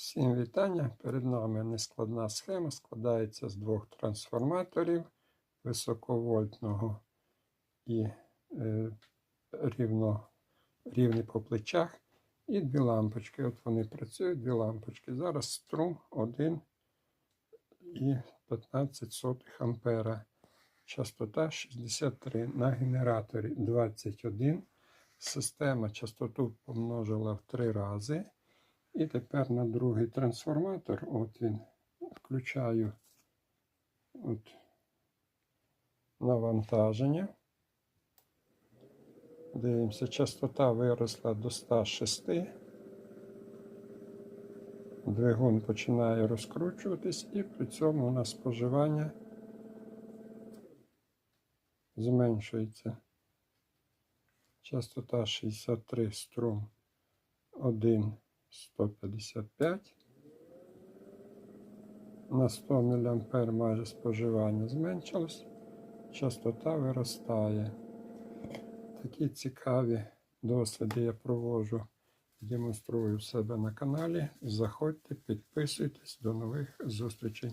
Всім вітання. Перед нами нескладна схема складається з двох трансформаторів високовольтного і е, рівно, рівний по плечах. І дві лампочки. От вони працюють, дві лампочки. Зараз струм 1 і 15 сотих ампера. Частота 63 на генераторі 21. Система частоту помножила в три рази. І тепер на другий трансформатор, от він, включаю от, навантаження. Дивимося, частота виросла до 106. Двигун починає розкручуватись, і при цьому у нас споживання зменшується. Частота 63 струм 1. 155. На 100 мА майже споживання зменшилось, частота виростає. Такі цікаві досліди я проводжу, демонструю в себе на каналі. Заходьте, підписуйтесь, до нових зустрічей.